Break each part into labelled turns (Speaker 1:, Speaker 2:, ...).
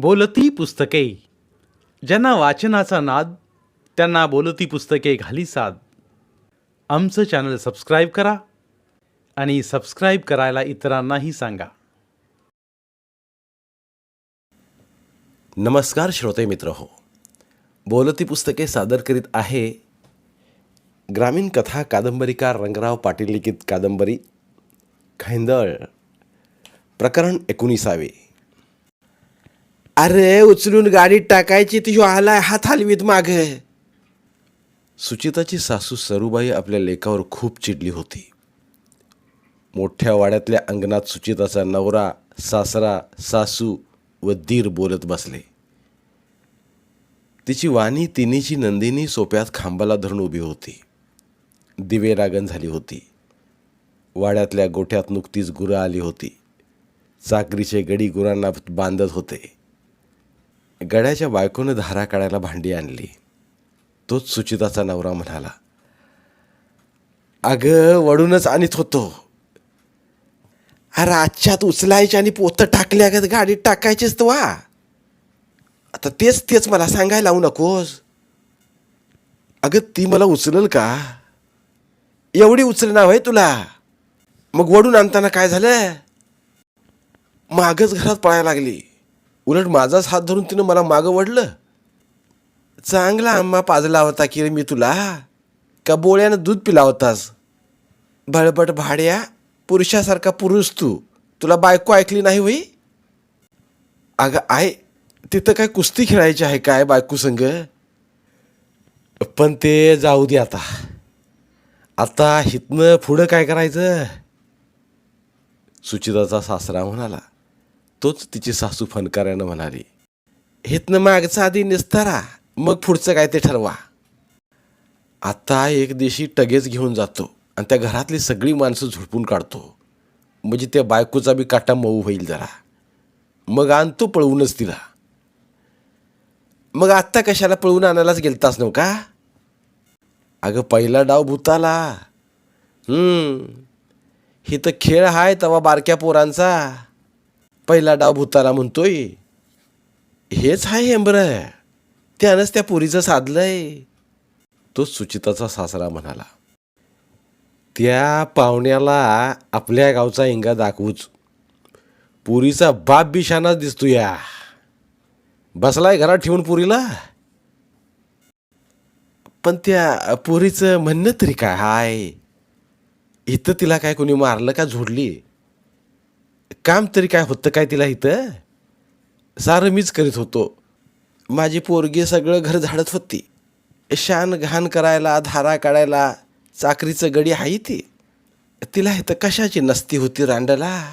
Speaker 1: बोलती पुस्तके. ज्यांना वाचनाचा नाद त्यांना बोलती पुस्तके घाली साद. आमचं चॅनल सबस्क्राईब करा आणि सबस्क्राईब करायला इतरांनाही सांगा.
Speaker 2: नमस्कार श्रोते मित्र हो. बोलती पुस्तके सादर करीत आहे ग्रामीण कथा कादंबरीकार रंगराव पाटील लिखित कादंबरी खैंदळ प्रकरण एकोणीसावे. अरे उचलून गाडीत टाकायची ती आलाय हात हलवीत माग. सुचिताची सासू सरूबाई आपल्या लेकावर खूप चिडली होती. मोठ्या वाड्यातल्या अंगणात सुचिताचा नवरा सासरा सासू व दीर बोलत बसले. तिची वाणी तिन्हीची नंदिनी सोप्यात खांबाला धरून उभी होती. दिवे रागण झाली होती. वाड्यातल्या गोठ्यात नुकतीच गुरं आली होती. चाकरीचे गडी गुरांना बांधत होते. गड्याच्या बायकोनं धारा काढायला भांडी आणली. तोच सुचिताचा नवरा म्हणाला अगं वडूनच आणत होतो. अरे आजच्यात उचलायचे आणि पोतं टाकल्या का गाडीत टाकायचेच तर वा आता तेच तेच मला सांगायला लावू नकोस. अगं ती मला उचलल का? एवढी उचलणार आहे तुला. मग वडून आणताना काय झालं? मागच घरात पळायला लागली. उलट माझाच हात धरून तिनं मला मागं वडलं चांगला आम्हा पाजला होता की रे मी तुला. का बोळ्यानं दूध पिला होतास? भळबट भाड्या पुरुषासारखा पुरुष तू. तुला बायको ऐकली नाही होई? अगं आय तिथं काय कुस्ती खेळायची आहे काय बायको संग? पण ते जाऊ दे आता. आता हितनं पुढं काय करायचं? सुचिताचा सासरा म्हणाला तोच तिची सासू फनकाऱ्यानं म्हणाली हेतनं मागचा आधी निस्तारा मग पुढचं काय ते ठरवा. आता एक दिवशी टगेच घेऊन जातो आणि त्या घरातली सगळी माणसं झुडपून काढतो. म्हणजे त्या बायकोचा बी काटा मऊ होईल जरा. मग आणतो पळवूनच तिला. मग आत्ता कशाला पळवून आणायलाच गेलतास नव का? अगं पहिला डाव भूताला. हम्म. तर खेळ आहे तवा बारक्या पोरांचा. पहिला डाव भूताला म्हणतोय हेच आहे हेंबर. त्यानंच त्या पोरीचं साधलंय. तो सुचिताचा सासरा म्हणाला त्या पाहुण्याला आपल्या गावचा इंगा दाखवूच. पुरीचा बाप बिशानाच दिसतो या बसलाय घरात ठेवून पुरीला. पण त्या पुरीचं म्हणणं तरी काय हाय? इथं तिला काय कोणी मारलं का झोडली? काम तरी काय होतं काय तिला इथं? सारं मीच करीत होतो. माझी पोरगी सगळं घर झाडत होती. शान घाण करायला धारा काढायला चाकरीचं गडी आहे ती. तिला इथं कशाची नसती होती रांडला?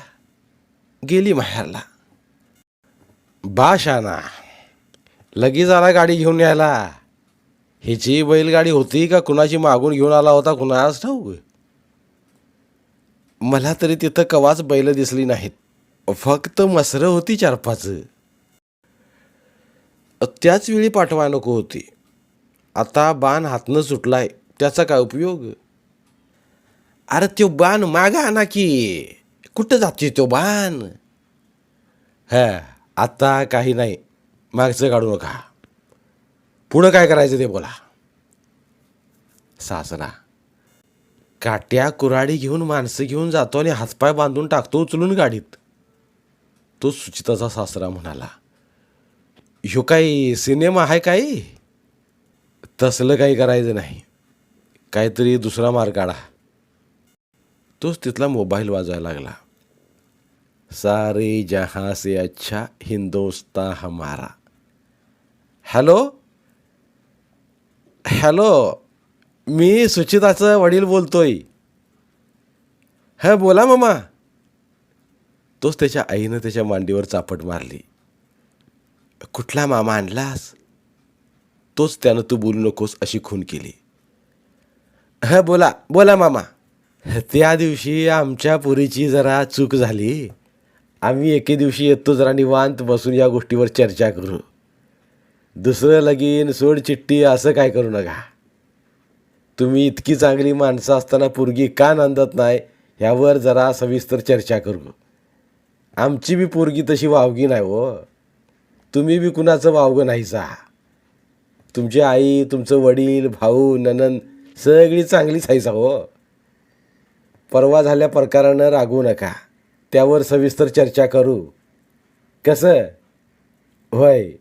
Speaker 2: गेली माहेरला. बा शाना लगेच आला गाडी घेऊन यायला. हिची बैलगाडी होती का कुणाची मागून घेऊन आला होता कुणालाच ठाऊक? मला तरी तिथं कवाच बैल दिसली नाहीत. फक्त मसरं होती चार पाच त्याच वेळी पाठवा नको होती. आता बाण हातनं सुटलाय त्याचा काय उपयोग? अरे तो बाण मागा ना की. कुठं जाते तो बाण? हा आता काही नाही. मागचं काढू नका. पुढं काय करायचं ते बोला. सासरा काट्या कुराडी घेऊन माणसं घेऊन जातो आणि हातपाय बांधून टाकतो उचलून गाडीत. तो सुचिताचा सासरा म्हणाला ह्यो काही सिनेमा आहे काही तसलं काही करायचं नाही. काहीतरी दुसरा मार्ग काढा. तोच तिथला मोबाईल वाजवायला लागला. सारे जहां से अच्छा हिंदोस्ता हमारा. हॅलो? हॅलो? मी सुचिताचं वडील बोलतोय. हं बोला मामा. तोच त्याच्या आईनं त्याच्या मांडीवर चापट मारली. कुठला मामा आणलास? तोच त्यानं तू बोलू नकोस अशी खून केली. हा बोला बोला मामा. त्या दिवशी आमच्या पुरीची जरा चूक झाली. आम्ही एके दिवशी येतो जरा निवांत बसून या गोष्टीवर चर्चा करू. दुसरं लगीन सोड चिट्टी असं काय करू नका. तुम्ही इतकी चांगली माणसं असताना पोरगी का नांदत नाही ह्यावर जरा सविस्तर चर्चा करू. आमची बी पोरगी तशी वावगी नाही हो. तुम्ही बी कुणाचं वावगं नाहीसा. तुमची आई तुमचं वडील भाऊ ननन सगळी चांगलीच आहेसा हो. परवा झाल्या प्रकारानं रागवू नका. त्यावर सविस्तर चर्चा करू. कसं? होय.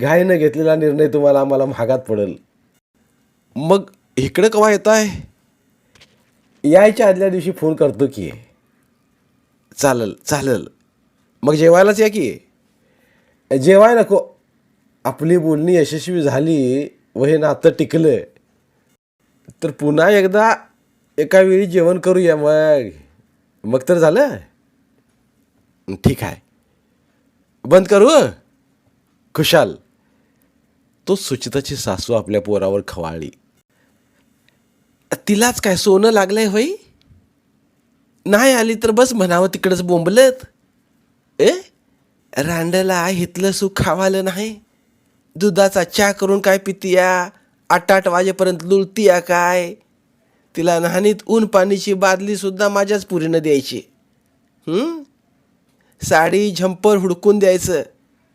Speaker 2: घाईनं घेतलेला निर्णय तुम्हाला आम्हाला महागात पडेल. मग इकडं केव्हा येत आहे यायच्या आदल्या दिवशी फोन करतो की. चालेल चालेल. मग जेवायलाच या की. जेवाय नको आपली बोलणी यशस्वी झाली व हे नातं टिकलं तर पुन्हा एकदा एका वेळी जेवण करूया मग. मग तर झालं? ठीक आहे. बंद करू? खुशाल. तो सुचिताची सासू आपल्या पोरावर खवाळली. तिलाच काय सोनं लागलंय होई? नाही आली तर बस म्हणावं तिकडंच बोंबलत. ए? रांडला हितलं सुख खावालं नाही. दुधाचा चहा करून काय पितिया? आठ आठ वाजेपर्यंत लुळतीया काय? तिला नहानीत ऊन पाणीची बादली सुद्धा माझ्याच पुरीनं द्यायची. साडी झंपर हुडकून द्यायचं.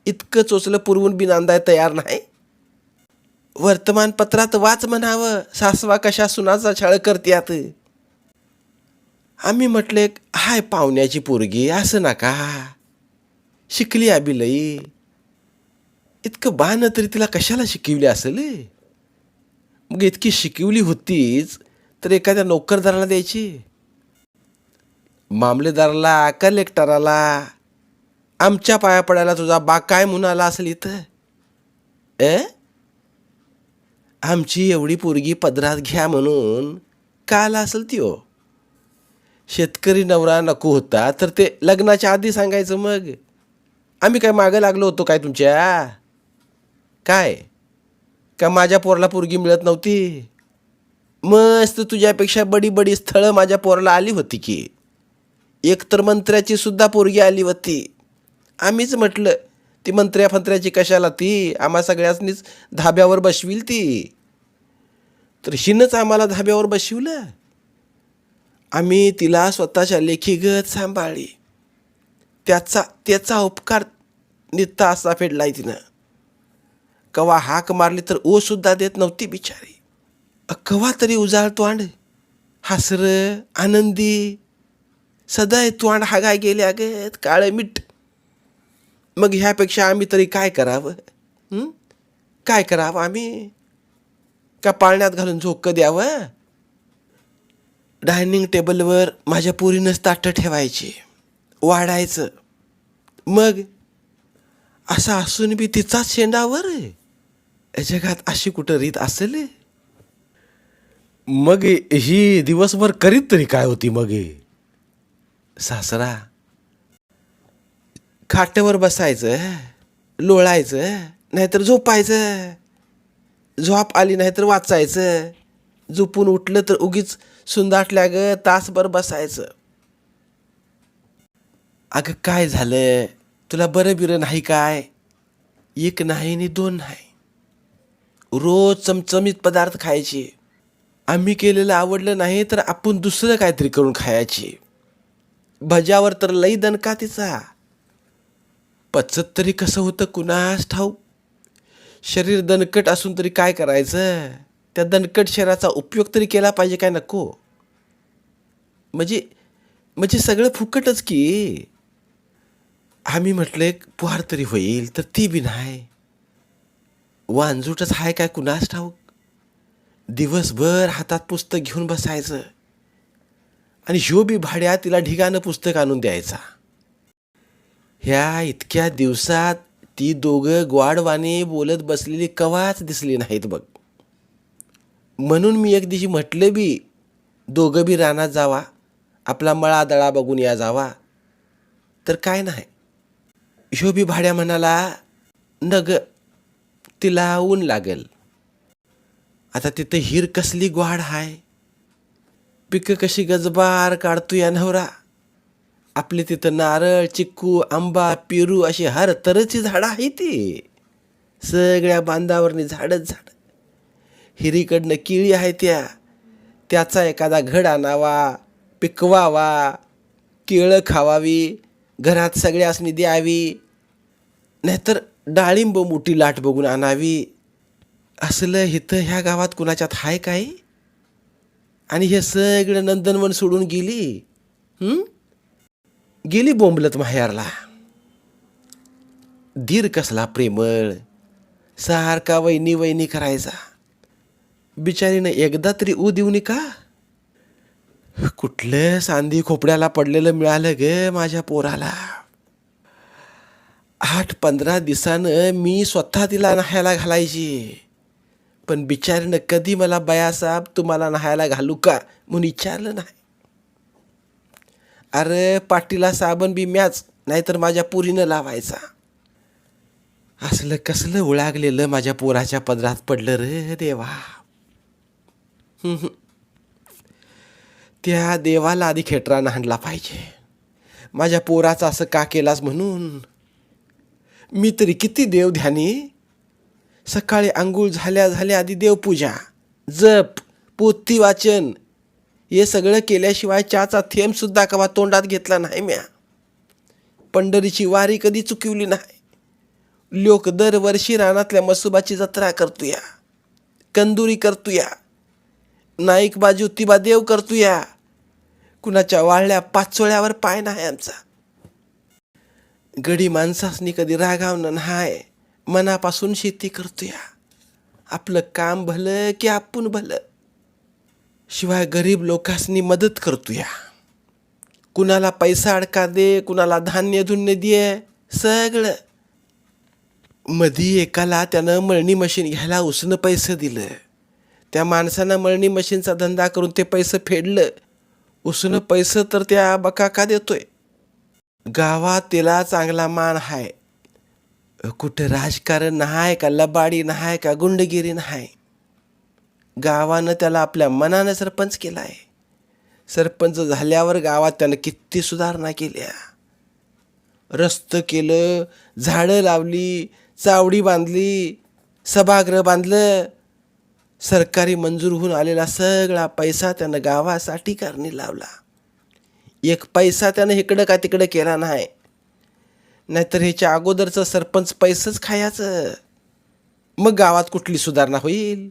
Speaker 2: इतकं चोचलं पुरवून बी नांदाय तयार नाही. वर्तमानपत्रात वाच म्हणावं सासवा कशा सुनाचा छळ करत्यात. आम्ही म्हटले हाय पाहुण्याची पोरगी असं नका. शिकली आबी लई. इतकं बाण तरी तिला कशाला शिकवली असेल? मग इतकी शिकवली होतीच तर एखाद्या नोकरदाराला द्यायची. मामलेदाराला कलेक्टराला आमच्या पाया पडायला तुझा बा काय म्हणून आला असेल इथं? ए आमची एवढी पोरगी पदरात घ्या म्हणून का आला असेल ती हो? शेतकरी नवरा नको होता तर ते लग्नाच्या आधी सांगायचं मग. आम्ही काय मागं लागलो होतो काय तुमच्या? काय? का माझ्या पोराला पोरगी मिळत नव्हती? मस्त तुझ्यापेक्षा बडी बडी स्थळं माझ्या पोराला आली होती की. एक तर मंत्र्याची सुद्धा पोरगी आली होती. आम्हीच म्हटलं ती मंत्र्या फंत्र्याची कशाला ती? आम्हा सगळ्यांनीच धाब्यावर बसवील ती. तर हिनंच आम्हाला धाब्यावर बसविलं? आम्ही तिला स्वतःच्या लेखीगत सांभाळली. त्याचा त्याचा उपकार नित्ता असा फेडलाय तिनं. कवा हाक मारली तर ओसुद्धा देत नव्हती बिचारी. कवा तरी उजाळ तोंड हासर आनंदी सदाय तोंड हागाय गेले अगत काळं मीठ. मग ह्यापेक्षा आम्ही तरी काय करावं? काय करावं आम्ही? का पाळण्यात घालून झोक्क द्यावं? डायनिंग टेबलवर माझ्या पोरीनंच ताटं ठेवायची. वाढायचं. मग असं असून बी तिचाच शेंडावर जगात अशी कुठं रीत असेल मग ही दिवसभर करीत तरी काय होती मग सासरा खाट्यावर बसायचं लोळायचं नाहीतर झोपायचं झोप आली नाही तर वाचायचं झोपून उठलं तर उगीच सुंदाटल्या ग तासभर बसायचं. अगं काय झालं? तुला बरं बिरं नाही काय? एक नाही आणि दोन नाही. रोज चमचमीत पदार्थ खायचे. आम्ही केलेलं आवडलं नाही तर आपण दुसरं काहीतरी करून खायची. भज्यावर तर लई दणका तिचा. पचत तरी कसं होतं कुणास ठाऊ? शरीर दणकट असून तरी काय करायचं? त्या दणकट शरीराचा उपयोग तरी केला पाहिजे काय नको? म्हणजे म्हणजे सगळं फुकटच की. आम्ही म्हटलं एक पुहार तरी होईल तर ती बी नाही. वांजूटच हाय काय कुणास ठाऊक? दिवसभर हातात पुस्तक घेऊन बसायचं. आणि ह्यो बी भाड्या तिला ढिगानं पुस्तक आणून द्यायचा. ह्या इतक्या दिवसात ती दोघं ग्वाडवाने बोलत बसलेली कवाच दिसली नाहीत बघ. म्हणून मी एक दिवशी म्हटलं बी दोघं बी रानात जावा. आपला मळा दळा बघून या जावा. तर काय नाही. शोभी भाड्या म्हणाला नग तिला ऊन लागेल. आता तिथं हिर कसली ग्वाड हाय. पिकं कशी गजबार काढतो या नवरा. आपली तिथं नारळ चिक्कू आंबा पेरू अशी हर तऱ्हेची झाडं आहे ती. सगळ्या बांधावरनी झाडच झाड. हिरीकडनं किळी आहे त्या. त्याचा एखादा घड आणावा. पिकवावा केळं खावावी घरात सगळ्यासनी द्यावी नाहीतर डाळिंब मोठी लाट बघून आणावी. असलं हिथं ह्या गावात कुणाच्यात हाय काय? आणि हे सगळं नंदनवन सोडून गेली. गेली बोंबलत माहेरला. धीर कसला प्रेमळ. सारखा वहिनी वहिनी करायचा. बिचारीनं एकदा तरी ऊ देऊ का कुठलं सांदी खोपड्याला पडलेलं मिळालं गे माझ्या पोराला. आठ पंधरा दिवसानं मी स्वतः तिला नहायला घालायची. पण बिचारीनं कधी मला बयासाहेब तुम्हाला नहायला घालू का म्हणून विचारलं नाही. अरे पाटीला साबण बी म्याच नाहीतर माझ्या पुरीनं लावायचा. असलं कसलं उळागलेलं माझ्या पोराच्या पदरात पडलं रे देवा. त्या देवाला आधी खेटरानं हाणला पाहिजे. माझ्या पोराचं असं का केलास म्हणून? मी तरी किती देव ध्यानी. सकाळी आंघोळ झाल्या झाल्या आधी देवपूजा जप पोथी वाचन हे सगळं केल्याशिवाय चहाचा थेंबसुद्धा कवा तोंडात घेतला नाही म्या. पंढरीची वारी कधी चुकवली नाही. लोक दरवर्षी रानातल्या मसुबाची जत्रा करतोया कंदुरी करतोया नाईक बा ज्योतिबा देव करतोया कुणाच्या वाळल्या पाचोळ्यावर पाय नाही आमचा. गडी माणसासनी कधी रागावणं नाही. मनापासून शेती करतोया आपलं काम भलं की आपण भलं. शिवाय गरीब लोकांसनी मदत करतोया कुणाला पैसा अडका दे कुणाला धान्य धुन्य दे सगळं. मधी एकाला त्यानं मळणी मशीन घ्यायला उसनं पैसे दिलं. त्या माणसानं मळणी मशीनचा धंदा करून ते पैसे फेडलं. उसनं पैसे तर त्या बका का देतोय? गावात तिला चांगला मान हाय. कुठं राजकारण नाही का लबाडी नाही का गुंडगिरी नाही गावानं त्याला आपल्या मनानं सरपंच केला आहे सरपंच झाल्यावर गावात त्यानं किती सुधारणा केल्या. रस्त केलं झाडं लावली चावडी बांधली सभागृह बांधलं सरकारी मंजूर होऊन आलेला सगळा पैसा त्यानं गावासाठी करणी लावला. एक पैसा त्यानं इकडं का तिकडं केला नाही. नाहीतर ह्याच्या अगोदरचं सरपंच पैसंच खायचं. मग गावात कुठली सुधारणा होईल?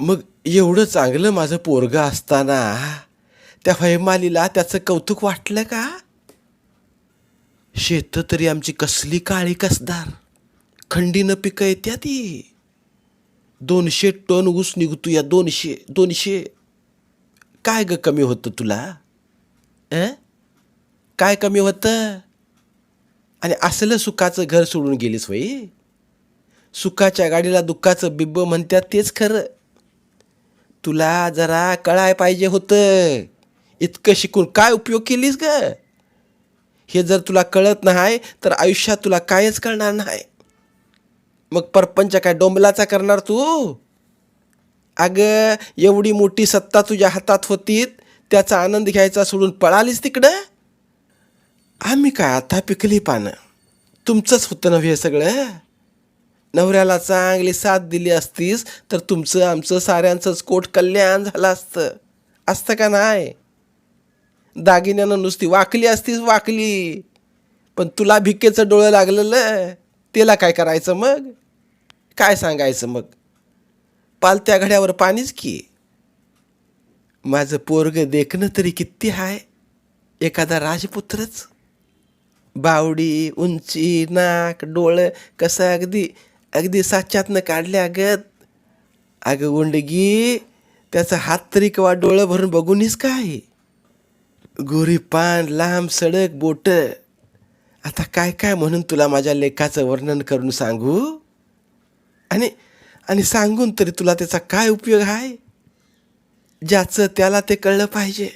Speaker 2: मग एवढं चांगलं माझं पोरगं असताना त्या हैमालीला त्याचं कौतुक वाटलं का? शेतं तरी आमची कसली काळी कसदार. खंडीनं पिकं येत्या ती. दोनशे टन ऊस निघतो या दोनशे दोनशे. काय ग कमी होतं तुला? अ? काय कमी होतं? आणि असलं सुखाचं घर सोडून गेलीस वय सुखाच्या गाडीला दुःखाचं बिब्ब म्हणतात तेच खरं. तुला जरा कळाय पाहिजे होतं. इतकं शिकून काय उपयोग केलीस ग? हे जर तुला कळत नाही तर आयुष्यात तुला कायच कळणार नाही. मग परपंच काय डोंबलाचा करणार तू? अगं एवढी मोठी सत्ता तुझ्या हातात होती त्याचा आनंद घ्यायचा सोडून पळालीस तिकडं? आम्ही काय आता पिकली पानं? तुमचंच होतं नव्हे हे सगळं? नवऱ्याला चांगली साथ दिली असतीस तर तुमचं आमचं साऱ्यांचंच कोट कल्याण झालं असतं. असतं का नाही? दागिन्यानं नुसती वाकली असतीस वाकली. पण तुला भिकेचं डोळं लागलेलं. त्याला काय करायचं मग? काय सांगायचं मग? पालत्या घड्यावर पाणीच की. माझं पोरग देखणं तरी किती हाय? एखादा राजपुत्रच? बावडी उंची नाक डोळं कसं अगदी अगदी साच्यातनं काढल्या गत अगं गुंडगी त्याचा हात तरी किंवा डोळं भरून बघूनच काय? गोरी पान लांब सडक बोटं. आता काय काय म्हणून तुला माझ्या लेखाचं वर्णन करून सांगू? आणि आणि सांगून तरी तुला त्याचा काय उपयोग आहे ज्याचं त्याला ते कळलं पाहिजे.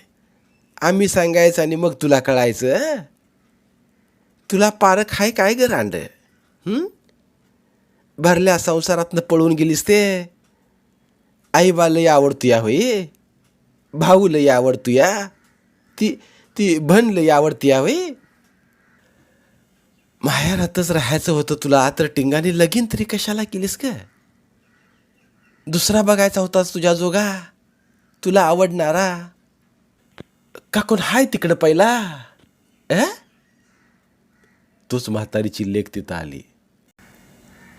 Speaker 2: आम्ही सांगायचं आणि मग तुला कळायचं तुला पारख आहे काय ग रांड? भरल्या संसारातनं पळून गेलीस ते. आईबा लई आवडतो या होई भाऊ लई आवडतो या ती ती भन लई आवडती या होई माहेरातच राहायचं होतं तुला. तर टिंगाने लगीन तरी कशाला केलीस ग? दुसरा बघायचा होतास तुझ्या जोगा. तुला आवडणारा. का कोण हाय तिकडं पहिला? अ? तोच म्हातारीची लेख तिथं आली.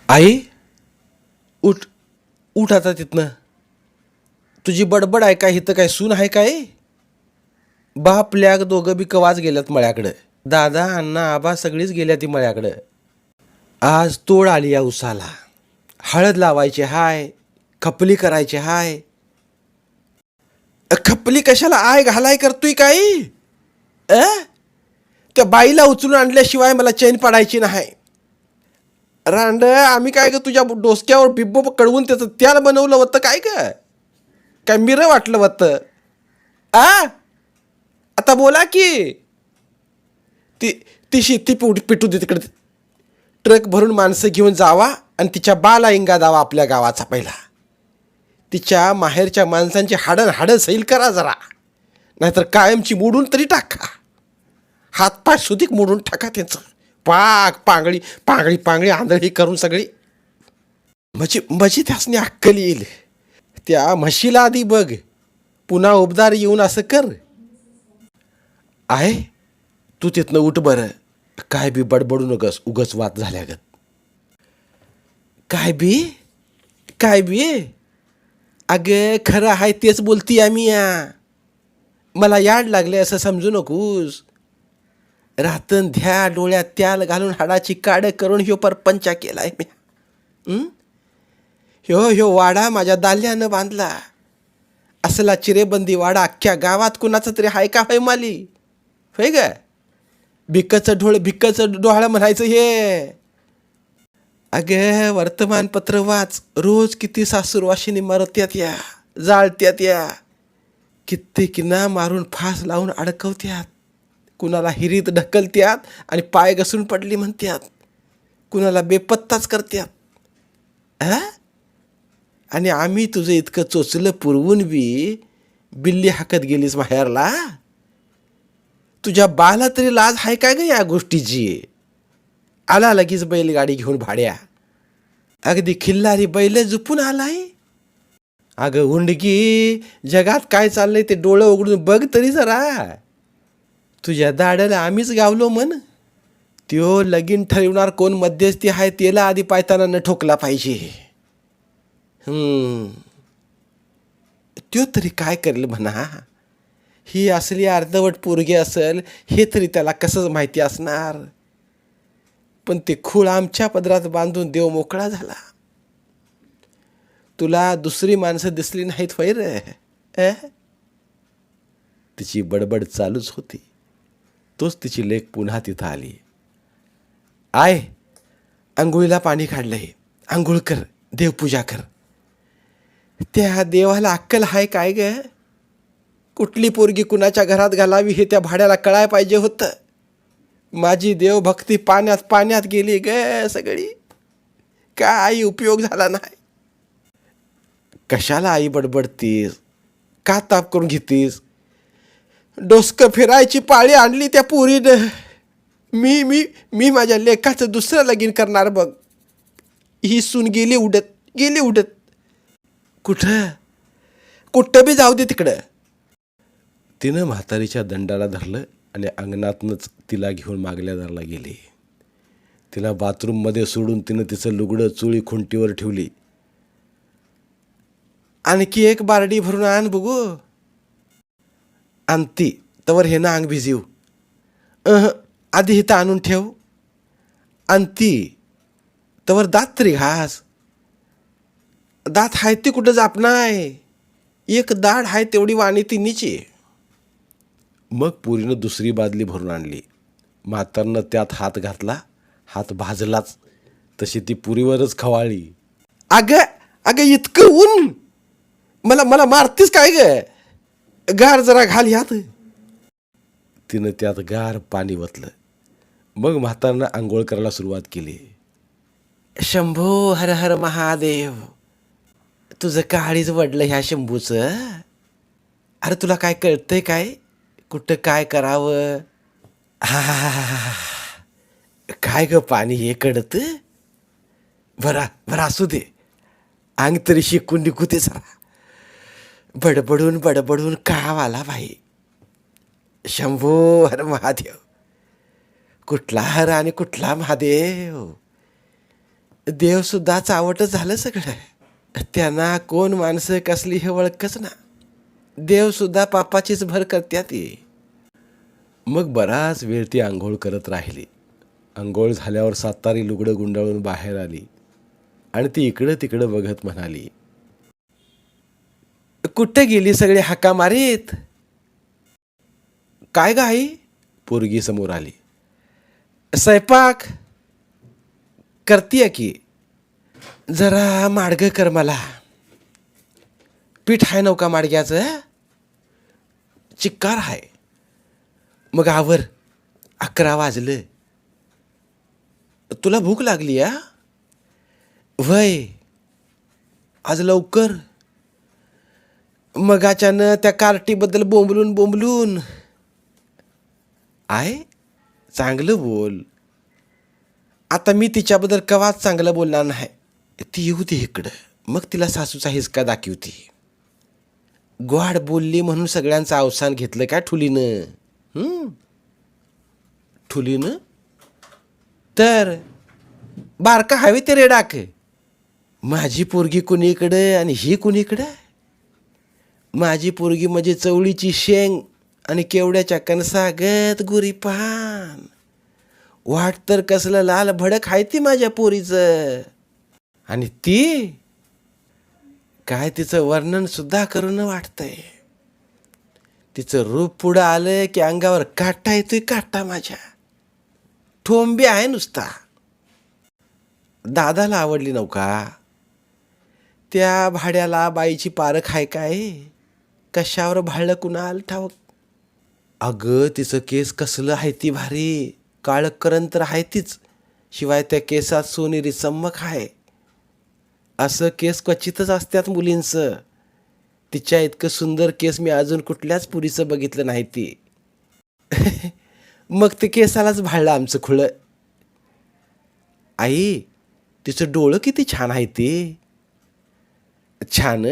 Speaker 2: आई उठ उठ आता तिथनं. तुझी बडबड आहे का? इथं काय सून आहे काय? बाप ल्याग दोघं बी कवाच गेल्यात मळ्याकडं. दादा अण्णा आबा सगळीच गेल्या ती मळ्याकडं. आज तोड आली या उसाला. हळद लावायची हाय खपली करायची हाय. खपली कशाला? आय घालाय करतोय काही? अ? त्या बाईला उचलून आणल्याशिवाय मला चैन पडायची नाही. रांड आम्ही काय ग तुझ्या डोसक्यावर बिब्बो कडवून त्याचं त्याला बनवलं होतं काय ग? काय मिरं वाटलं होतं? आ आता बोला की. ती ती शेती पिट पिटू दे तिकडे. ट्रक भरून माणसं घेऊन जावा आणि तिच्या बाला इंगा दावा आपल्या गावाचा पहिला. तिच्या माहेरच्या माणसांची हाडं हाडं सैल करा जरा. नाहीतर कायमची मोडून तरी टाका. हातपाय सुधीक मोडून टाका त्यांचं. पाक पांगळी पांगळी पांगळी आंधळी करून सगळी. म्हणजे म्हणजे त्यासनी अक्कल येईल. त्या म्हशीला आधी बघ. पुन्हा उबदार येऊन असं कर. आहे? तू तिथनं उठ बरं. काय बी बडबडू नकस उगच वाद झाल्यागत. काय बी? काय बी? अगं खरं आहे तेच बोलती आम्ही या. मला याड लागले असं समजू नकोस. रातन ध्या डोळ्यात त्याल घालून हाडाची काड करून ह्यो परपंचा केलाय मी. ह्यो ह्यो वाडा माझ्या दाल्यानं बांधला. असला चिरेबंदी वाडा अख्ख्या गावात कुणाचं तरी हाय का होय माली? होय ग? भिक्कचं ढोळ भिक्कचं डोहाळं म्हणायचं हे. अगे वर्तमानपत्र वाच. रोज किती सासूरवाशिनी मरत्यात या जाळत्यात या. कित्येकींना मारून फास लावून अडकवत्यात. कुणाला हिरीत ढकलत्यात आणि पाय घसरून पडली म्हणत्यात. कुणाला बेपत्ताच करत्यात. हा आणि आम्ही तुझं इतकं चोचलं पुरवून बी बिल्ली हाकत गेलीस माहेरला? तुझ्या बाला तरी लाज आहे काय ग या गोष्टीची? आला लगेच बैलगाडी घेऊन भाड्या. अगदी खिल्लारी बैल जुपून आलाय. अगं उंडगी जगात काय चाललंय ते डोळं उघडून बघ तरी जरा. तुझ्या दाड्याला आम्हीच गावलो म्हण. त्यो लगीन ठरवणार कोण मध्यस्थी आहे त्याला आधी पायताना न ठोकला पाहिजे. हम्म. त्यो तरी काय करेल म्हणा? ही असली अर्धवट पोरगी असेल हे तरी त्याला कसंच माहिती असणार? पण ते खूळ आमच्या पदरात बांधून देव मोकळा झाला. तुला दुसरी माणसं दिसली नाहीत वैर तिची बडबड चालूच होती. तोच तिची लेख पुन्हा तिथं आली. आय आंघोळीला पाणी काढलंय. आंघोळ कर देवपूजा कर. त्या देवाला अक्कल हाय काय ग? कुठली पोरगी कुणाच्या घरात घालावी हे त्या भाड्याला कळाय पाहिजे होतं. माझी देवभक्ती पाण्यात पाण्यात गेली ग सगळी. काय उपयोग झाला नाही. कशाला आई बडबडतीस? का ताप करून घेतीस? डोसकं फिरायची पाळी आणली त्या पोरीनं. मी मी मी माझ्या लेखाचं दुसरं लगीन करणार बघ. ही सून गेली उडत गेली उडत. कुठं? कुठं बी जाऊ दे तिकडं. तिनं म्हातारीच्या दंडाला धरलं आणि अंगणातनंच तिला घेऊन मागल्या दारला गेली. तिला बाथरूममध्ये सोडून तिनं तिचं लुगडं चुळी खुंटीवर ठेवली. आणखी एक बारडी भरून आण बघू आणती तवर हे ना अंग भिजीव. अह आधी इथं आणून ठेव. आणती तवर दात तरी घास. दात हाय ते कुठं जापनाय एक दाढ हाय तेवढी वाणी तिन्हीची मग पुरीनं दुसरी बादली भरून आणली. म्हातारनं त्यात हात घातला हात भाजलाच. तशी ती पुरीवरच खवाळली. अगं अगं इतकं ऊन! मला मला मारतीस काय ग? गार जरा घाल ह्यात. तिनं त्यात गार पाणी वतलं मग म्हातारनं आंघोळ करायला सुरुवात केली. शंभो हर हर महादेव. तुझं काळीच वडलं ह्या शंभूचं. अरे तुला काय कळतंय काय? कुठं काय करावं? हा काय ग पाणी हे कडत बरा भरा असू दे. अंग तरी शिकून निघू ते जरा. बडबडून बडबडून काव आला बाई. शंभो हर महादेव. कुठला हर आणि कुठला महादेव? देवसुद्धा चावट झालं सगळं. त्यांना कोण माणसं कसली हे ओळखच ना. देवसुद्धा पापाचीच भर करत्यात ती मग बराच वेळ ती आंघोळ करत राहिली. आंघोळ झाल्यावर सातारी लुगडं गुंडाळून बाहेर आली आणि ती इकडं तिकडं बघत म्हणाली कुठे गेली सगळे हाका मारीत? काय गाई पोरगी समोर आली स्वयंपाक करतीय की? जरा माडगं कर मला. पीठ आहे नौका माडग्याचं? चिक्कार आहे मग आवर. अकरा वाजलं. तुला भूक लागली या वय आज लवकर. मगाच्यानं त्या कार्टीबद्दल बोंबलून बोंबलून. आय चांगलं बोल. आता मी तिच्याबद्दल कवाच चांगलं बोलणार नाही. ती येऊ दे इकडं. मग तिला सासूचा हिसका दाखवती. गोड बोलली म्हणून सगळ्यांचं अवसान घेतलं काय ठुलीनं? ठुलीनं? तर बारका हवे ते रेडाक माझी पोरगी कुणीकडं आणि ही कुणीकडं? माझी पोरगी म्हणजे चवळीची शेंग आणि केवड्याच्या कणसागत गुरीपान. वाट तर कसलं लाल भडक आहे ती माझ्या पोरीचं. आणि ती काय तिचं वर्णन सुद्धा करून वाटतंय. तिचं रूप पुढं आलं की अंगावर काटा येतोय काटा माझ्या. ठोंबी आहे नुसता. दादाला आवडली नौका त्या भाड्याला बाईची पारख आहे काय? कशावर भाळलं कुणाल ठाऊक? अगं तिचं केस कसलं आहे ती भारी. काळकरण तर आहे तीच. शिवाय त्या केसात सोनेरी चम्मक आहे. असं केस क्वचितच असतात मुलींचं. तिच्या इतकं सुंदर केस मी अजून कुठल्याच पुरीचं बघितलं नाही ती. मग ते केसालाच भाळलं आमचं खुळं. आई तिचं डोळं किती छान आहे ते. छान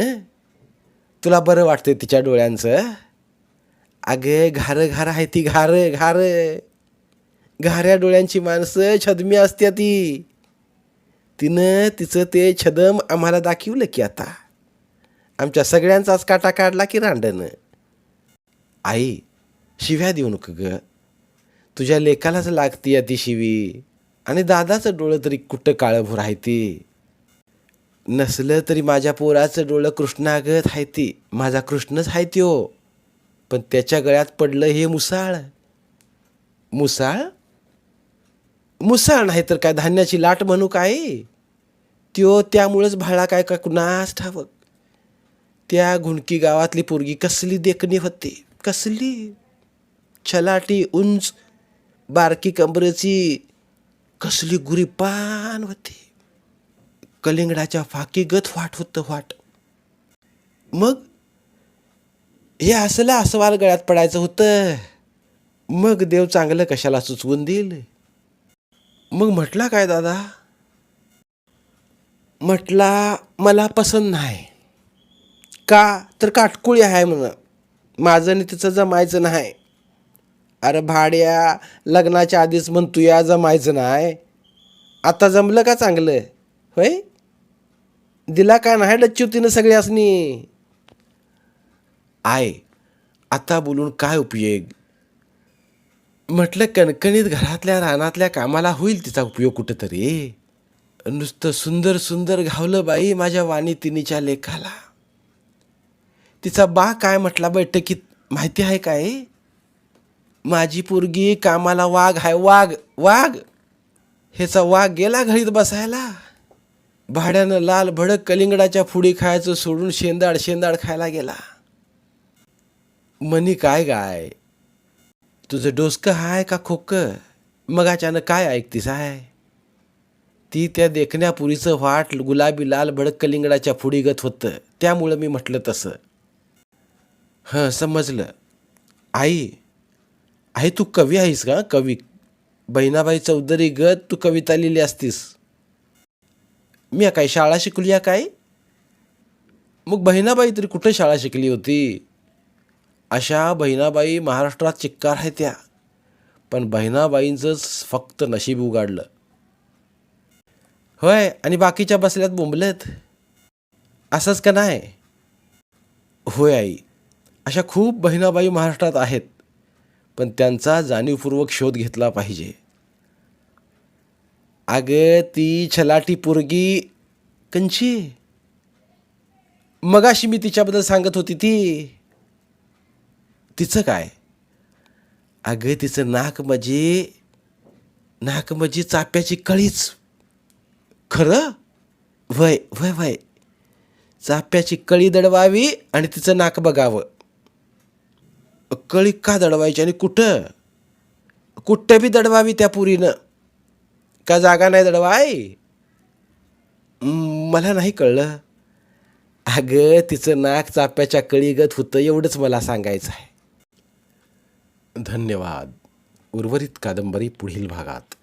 Speaker 2: तुला बरं वाटतं तिच्या डोळ्यांचं? अगं घारं घारं आहे ती घारं घारं. घाऱ्या डोळ्यांची माणसं छदमी असत्या ती. तिनं तिचं ते छदम आम्हाला दाखवलं की आता. आमच्या सगळ्यांचाच काटा काढला की रांडनं आई शिव्या देऊ नको ग. तुझ्या लेकालाच लागती ती शिवी. आणि दादाचं डोळं तरी कुठं काळंभूर आहे ती? नसलं तरी माझ्या पोराचं डोळं कृष्णागत आहे ती. माझा कृष्णच आहे त्यो. पण त्याच्या गळ्यात पडलं हे मुसाळ. मुसाळ? मुसाळ नाही तर काय धान्याची लाट म्हणू काय? त्यो त्यामुळंच भाळा काय का कुणास ठावक? त्या घुणकी गावातली पोरगी कसली देखणी होती? कसली? छलाटी उंच बारकी कंबरेची कसली गुरीपान होती? कलिंगडाच्या फाकीगत वाट होतं वाट. मग हे असलं असवाल गळ्यात पडायचं होतं. मग देव चांगलं कशाला सुचवून देईल? मग म्हटला काय दादा? म्हटला मला पसंत नाही. का तर काटकुळी आहे म्हण माझं आणि तिचं जमायचं नाही. अरे भाड्या लग्नाच्या आधीच म्हणतो या जमायचं नाही. आता जमलं का चांगलं? होय? दिला का नाही डच्चुतीनं सगळ्यासनी आय आता बोलून काय उपयोग? म्हटलं कणकणीत घरातल्या रानातल्या कामाला होईल तिचा उपयोग कुठंतरी. नुसतं सुंदर सुंदर घावलं बाई माझ्या वाणी तिनीच्या लेखाला. तिचा बा काय म्हटला बैठकीत? माहिती आहे काय? माझी पोरगी कामाला वाघ आहे वाघ वाघ! ह्याचा वाघ गेला घरीत बसायला. भाड्यानं लाल भडक कलिंगडाच्या फुडी खायचं सोडून शेंदाड शेंदाड खायला गेला. मनी काय गाय? तुझं डोसकं हाय का खोक? मग अचानक काय ऐकतीस आहे ती त्या देखण्यापुरीचं वाट गुलाबी लाल भडक कलिंगडाच्या फुडीगत होतं. त्यामुळं मी म्हटलं तसं. हं समजलं. आई आई तू कवी आहेस का? कवी. बहिणाबाई चौधरी गत तू कविता लिहिली असतीस. मी काय शाळा शिकली या काय? मग बहिणाबाई तरी कुठं शाळा शिकली होती? अशा बहिणाबाई महाराष्ट्रात चिक्कार आहे त्या. पण बहिणाबाईंचंच फक्त नशीब उगाडलं. होय आणि बाकीच्या बसल्यात बोंबलेत? असंच का नाही? होय आई. अशा खूप बहिणाबाई महाराष्ट्रात आहेत पण त्यांचा जाणीवपूर्वक शोध घेतला पाहिजे. अगं ती छलाटी पोरगी कंची मगाशी मी तिच्याबद्दल सांगत होती ती. तिचं काय? अगं तिचं नाक म्हणजे नाक म्हणजे चाप्याची कळीच. खरं? वय वय वय. चाप्याची कळी दडवावी आणि तिचं नाक बघावं. कळी का दडवायची आणि कुठं? कुठं बी दडवावी त्या पुरीनं. का जागा नाही दडवाय मला नाही कळलं. अगं तिचं नाक चाप्याच्या कळीगत होतं एवढंच मला सांगायचं आहे. धन्यवाद. उर्वरित कादंबरी पुढील भागात.